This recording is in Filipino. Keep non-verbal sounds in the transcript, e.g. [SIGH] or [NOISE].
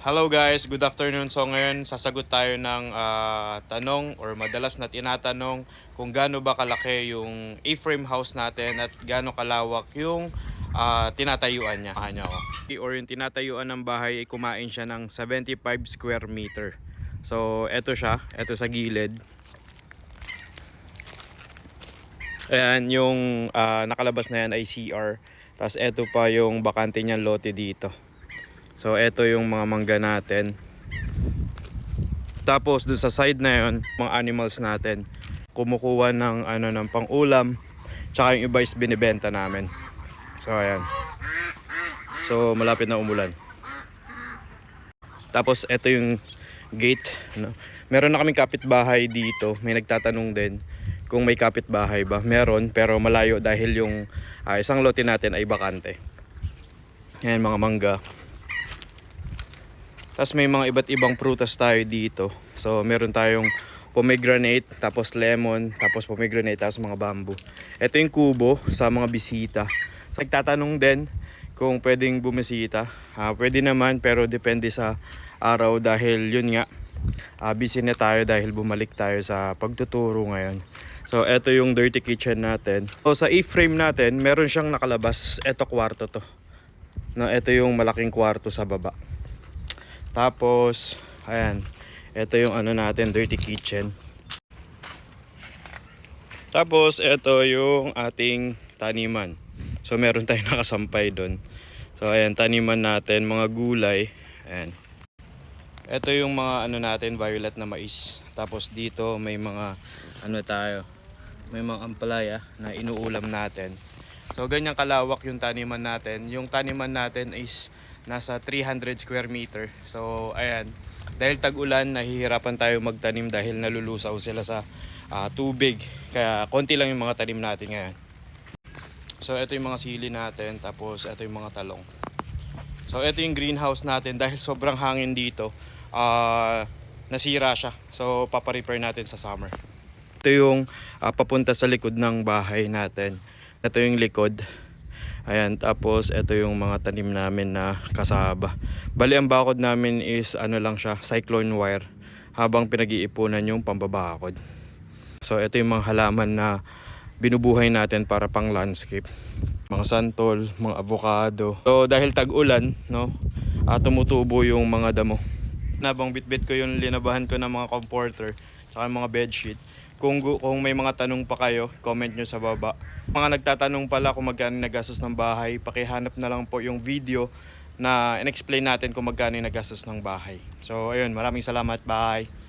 Hello guys, good afternoon. So ngayon sasagot tayo ng ah, tanong or madalas na tinatanong kung gaano ba kalaki yung A-frame house natin at gaano kalawak yung ah, tinatayuan niya. Ako. Or yung tinatayuan ng bahay ay kumain siya ng 75 square meter. So eto siya, eto sa gilid. Ayan, yung ah, nakalabas na yan ay CR. Tapos eto pa yung bakante niyang lote dito. So eto yung mga mangga natin. Tapos doon sa side na yon, mga animals natin, kumukuha ng ano ng pang-ulam, tsaka yung iba is binibenta namin. So ayan. So malapit na umulan. Tapos eto yung gate, no. Meron na kaming kapitbahay dito. May nagtatanong din kung may kapitbahay ba. Meron pero malayo dahil yung ah, isang lote natin ay bakante. Ayan mga mangga. Tapos may mga iba't ibang prutas tayo dito. So meron tayong pomegranate, tapos lemon, tapos pomegranate, tapos mga bamboo. Ito yung kubo sa mga bisita. So, nagtatanong din kung pwedeng bumisita. Ah, pwede naman pero depende sa araw dahil yun nga, ah, busy na tayo dahil bumalik tayo sa pagtuturo ngayon. So ito yung dirty kitchen natin. So sa A-frame natin, meron siyang nakalabas. Ito kwarto to. No, ito yung malaking kwarto sa baba. Tapos, ayan. Ito yung ano natin, dirty kitchen. Tapos, ito yung ating taniman. So, meron tayong [LAUGHS] nakasampay doon. So, ayan, taniman natin, mga gulay. Ayan. Ito yung mga ano natin, violet na mais. Tapos dito may mga ano tayo, may mga ampalaya na inuulam natin. So ganyan kalawak yung taniman natin. Yung taniman natin is nasa 300 square meter. So ayan, dahil tag-ulan nahihirapan tayo magtanim dahil nalulusaw sila sa ah, tubig. Kaya konti lang yung mga tanim natin ngayon. So ito yung mga sili natin, tapos ito yung mga talong. So ito yung greenhouse natin dahil sobrang hangin dito. ah nasira siya. So paparepair natin sa summer. Ito yung ah, papunta sa likod ng bahay natin. Ito yung likod. Ayan, tapos ito yung mga tanim namin na kasaba. Bali ang bakod namin is ano lang siya, cyclone wire habang pinag-iipunan yung pambabakod. So ito yung mga halaman na binubuhay natin para pang landscape. Mga santol, mga avocado. So dahil tag-ulan, no, ah, tumutubo yung mga damo. Nabang bitbit ko yung linabahan ko ng mga comforter, saka yung mga bedsheet. Kung, kung may mga tanong pa kayo, comment nyo sa baba. Mga nagtatanong pala kung magkano nagastos ng bahay, pakihanap na lang po yung video na in-explain natin kung magkano yung nagastos ng bahay. So ayun, maraming salamat. Bye!